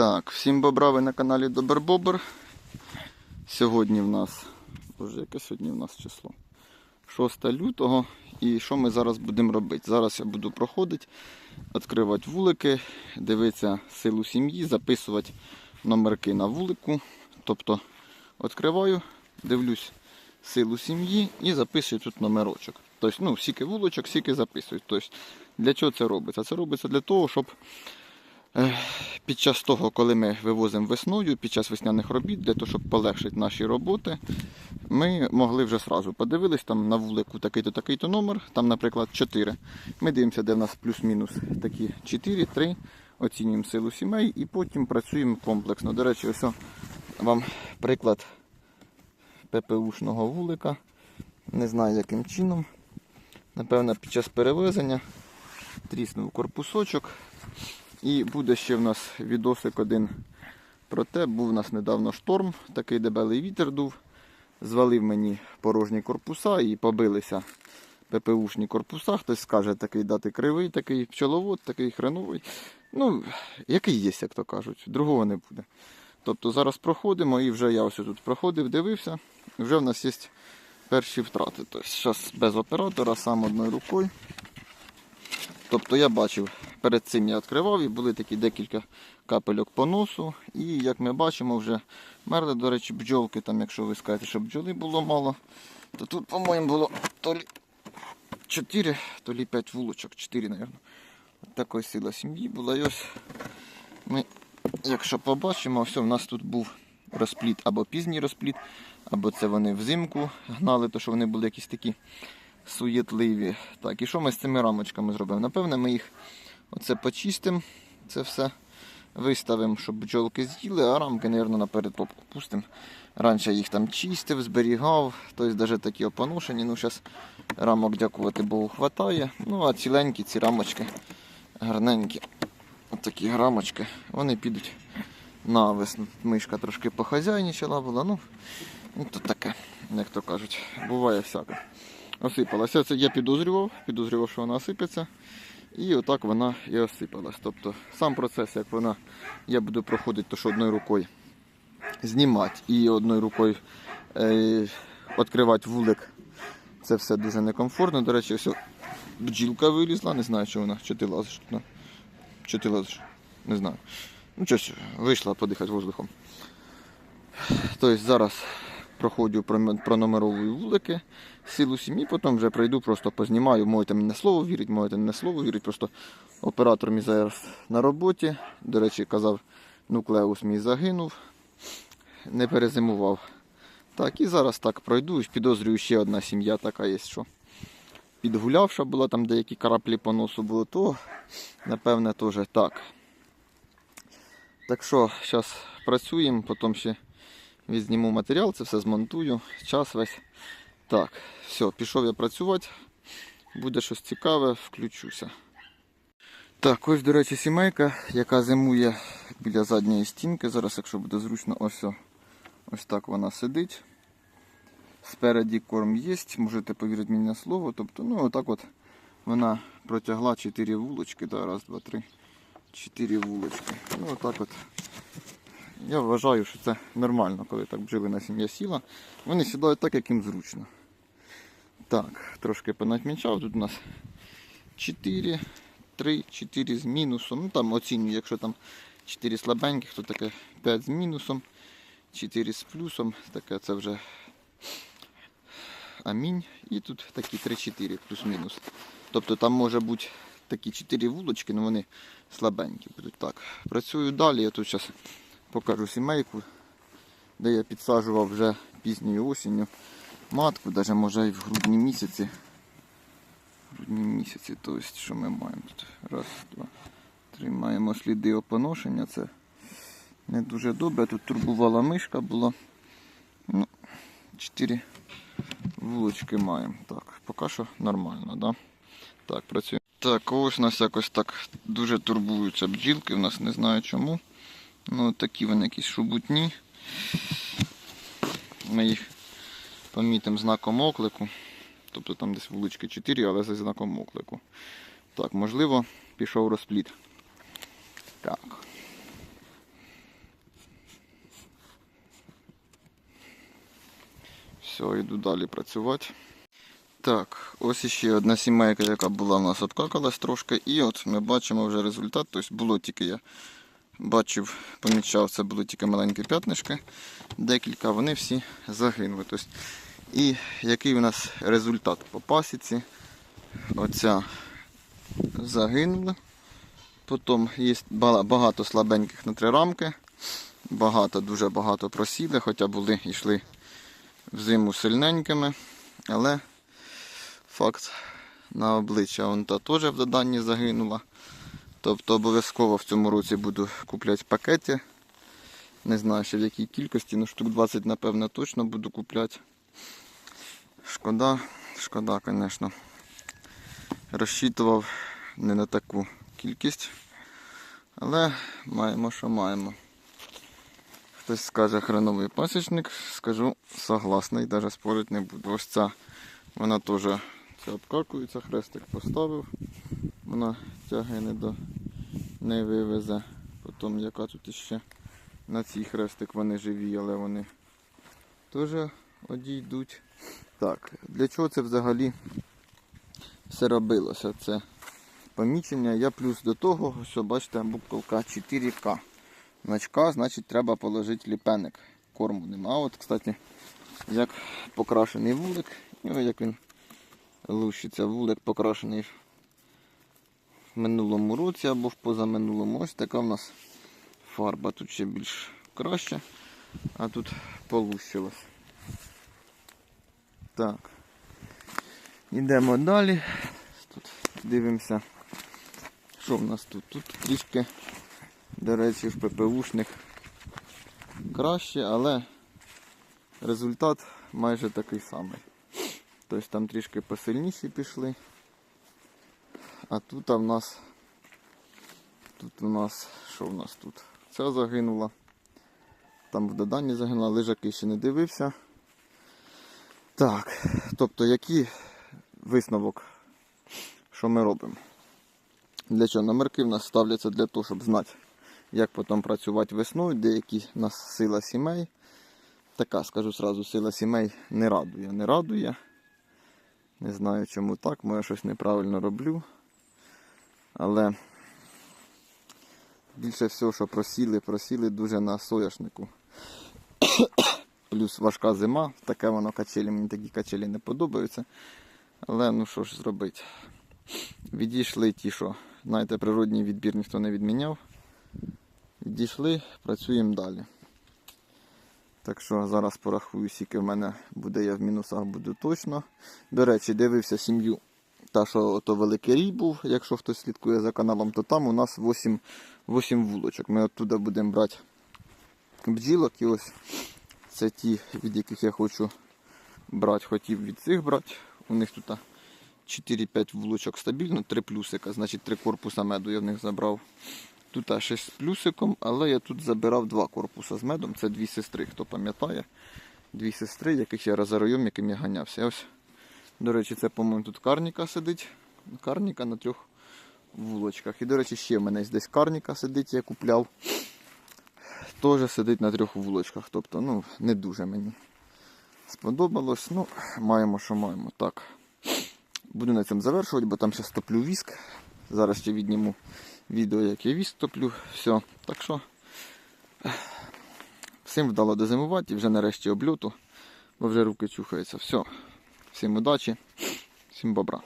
Так, всім бобрави на каналі Добер Бобер. Сьогодні в нас. Боже, яке сьогодні в нас число? 6 лютого. І що ми зараз будемо робити? Зараз я буду проходити, відкривати вулики, дивитися силу сім'ї, записувати номерки на вулику. Тобто відкриваю, дивлюсь силу сім'ї і записую тут номерочок. Тобто, ну, скільки вулочок, скільки записую. Тобто, для чого це робиться? Це робиться для того, щоб Під час того, коли ми вивозимо весною, під час весняних робіт, для того, щоб полегшити наші роботи, ми могли вже сразу подивились там на вулику такий-то такий-то номер, там, наприклад, 4. Ми дивимося, де в нас плюс-мінус такі 4, 3, оцінюємо силу сімей і потім працюємо комплексно. До речі, ось вам приклад ППУшного вулика. Не знаю яким чином. Напевно, під час перевезення тріснув корпусочок. І буде ще в нас відосик один про те, був у нас недавно шторм, такий дебелий вітер дув, звалив мені порожні корпуса і побилися ППУшні корпуса. Хтось скаже, такий дати кривий, такий пчеловод, такий хреновий. Ну, який є, як то кажуть, другого не буде. Тобто зараз проходимо і вже я ось тут проходив, дивився, вже в нас є перші втрати. Тобто зараз без оператора, сам одною рукою. Тобто я бачив, перед цим я відкривав і були такі декілька капельок по носу. І як ми бачимо, вже мерли, до речі, бджолки. Там, якщо ви скажете, що бджоли було мало, то тут, по-моєму, було то лі 4, то лі 5 вулочок, 4, мабуть. Така сила сім'ї була. І ось ми, якщо побачимо, все, в нас тут був розпліт або пізній розпліт, або це вони взимку гнали, то що вони були якісь такі суєтливі. Так, і що ми з цими рамочками зробимо? Напевне, ми їх оце почистимо, це все виставимо, щоб бджолки з'їли, а рамки, мабуть, на перетопку пустимо. Раніше їх там чистив, зберігав, тобто навіть такі опоношені. Ну, зараз рамок, дякувати Богу, хватає. Ну, а ціленькі ці рамочки гарненькі. Отакі рамочки, вони підуть на весну. Мишка трошки похазяйничала була. Ну, ну то таке, як то кажуть, буває всяке осипалася. Це я підозрював, підозрював, що вона осипеться. І отак вона і осипалась. Тобто сам процес, як вона, я буду проходити, то що одною рукою знімати і одною рукою е, відкривати вулик. Це все дуже некомфортно. До речі, все, бджілка вилізла, не знаю, що вона, чи ти лазиш. Ну, Чи ти лазиш? Не знаю. Ну щось, вийшла подихати воздухом. Тобто зараз проходжу, пронумеровую вулики, силу сім'ї, потім вже пройду, просто познімаю. Можете мені слово вірити, можете не слово вірити. Просто оператор мій зараз на роботі. До речі, казав, нуклеус мій загинув, не перезимував. Так, і зараз так пройду. Підозрюю, ще одна сім'я така є, що підгулявша була, там деякі краплі по носу було, то напевне теж так. Так що, зараз працюємо, потім ще відзніму матеріал, це все змонтую, час весь. Так, все, пішов я працювати. Буде щось цікаве, включуся. Так, ось, до речі, сімейка, яка зимує біля задньої стінки. Зараз, якщо буде зручно, ось ось так вона сидить. Спереді корм є, можете повірити мені на слово. Тобто, ну отак от вона протягла 4 вулочки. Да, раз, два, три, 4 вулочки. Ну отак от я вважаю, що це нормально, коли так бджолина сім'я сіла. Вони сідають так, як їм зручно. Так, трошки понатмічав. Тут у нас 4, 3, 4 з мінусом. Ну там оцінюю, якщо там 4 слабеньких, то таке 5 з мінусом, 4 з плюсом, таке це вже амінь. І тут такі 3-4 плюс-мінус. Тобто там може бути такі 4 вулочки, але вони слабенькі будуть. Так, працюю далі, я тут зараз покажу сімейку, де я підсаджував вже пізньою осінню матку, навіть може і в грудні місяці. В грудні місяці, тобто що ми маємо тут? Раз, два, три. Маємо сліди опоношення. Це не дуже добре. Тут турбувала мишка була. Ну, Чотири вулочки маємо. Так, поки що нормально, да? Так, працюємо. Так, ось у нас якось так дуже турбуються бджілки, у нас не знаю чому. Ну такі вони якісь шубутні. Ми їх помітимо знаком оклику. Тобто там десь вулички 4, але за знаком оклику. Так, можливо, пішов розпліт. Так. Все, йду далі працювати. Так, ось ще одна сімейка, яка була в нас обкакалась трошки, і от ми бачимо вже результат, тобто було тільки я бачив, помічав, це були тільки маленькі п'ятнишки. Декілька, вони всі загинули. Тобто, і який у нас результат по пасіці? Оця загинула. Потім є багато слабеньких на три рамки. Багато, дуже багато просіли, хоча були йшли в зиму сильненькими. Але факт на обличчя вон та теж в доданні загинула. Тобто обов'язково в цьому році буду купляти пакети. Не знаю ще в якій кількості, ну штук 20, напевно, точно буду купляти. Шкода, шкода, звісно. Розчитував не на таку кількість. Але маємо, що маємо. Хтось скаже хреновий пасічник, скажу согласний, навіть спорити не буду. Ось ця, вона теж обкакується, хрестик поставив. Вона тяги не до не вивезе. Потім яка тут іще на цій хрестик вони живі, але вони теж одійдуть. Так, для чого це взагалі все робилося? Це помічення. Я плюс до того, що бачите, буковка 4К. Значка, значить треба положити ліпеник. Корму нема. От, кстати, як покрашений вулик, і як він лущиться. Вулик покрашений минулому році або в позаминулому. Ось така в нас фарба. Тут ще більш краще, а тут полущилось. Так. Йдемо далі. Тут дивимося, що в нас тут. Тут трішки, до речі, в ППУшних краще, але результат майже такий самий. Тобто там трішки посильніші пішли. А тут в нас. Тут у нас. Що в нас тут? Ця загинула. Там в доданні загинула, лежаки ще не дивився. Так, тобто який висновок, що ми робимо? Для чого? Номерки в нас ставляться для того, щоб знати, як потім працювати весною, деякі в нас сила сімей. Така, скажу сразу, сила сімей не радує. Не радує. Не знаю чому так, може щось неправильно роблю. Але більше всього, що просіли, просіли дуже на соняшнику. Плюс важка зима, таке воно качелі, мені такі качелі не подобаються. Але ну що ж зробити. Відійшли ті, що, знаєте, природній відбір ніхто не відміняв. Відійшли, працюємо далі. Так що зараз порахую, скільки в мене буде, я в мінусах буду точно. До речі, дивився сім'ю. Та, що то великий рій був, якщо хтось слідкує за каналом, то там у нас 8, 8 вулочок. Ми оттуда будемо брати бджілок і ось це ті, від яких я хочу брати, хотів від цих брати. У них тут 4-5 вулочок стабільно, 3 плюсика, значить 3 корпуса меду я в них забрав. Тут ще з плюсиком, але я тут забирав два корпуса з медом. Це дві сестри, хто пам'ятає. Дві сестри, яких я разоройом, яким я ганявся. Ось, до речі, це, по-моєму, тут карніка сидить. Карніка на трьох вулочках. І, до речі, ще в мене десь карніка сидить, я купляв. Теж сидить на трьох вулочках. Тобто, ну, не дуже мені сподобалось. Ну, маємо, що маємо. Так. Буду на цьому завершувати, бо там ще топлю віск. Зараз ще відніму відео, як я віск топлю. Все. Так що всім вдало дозимувати і вже нарешті обльоту, бо вже руки чухаються. Все. Всім удачі, всім бобра.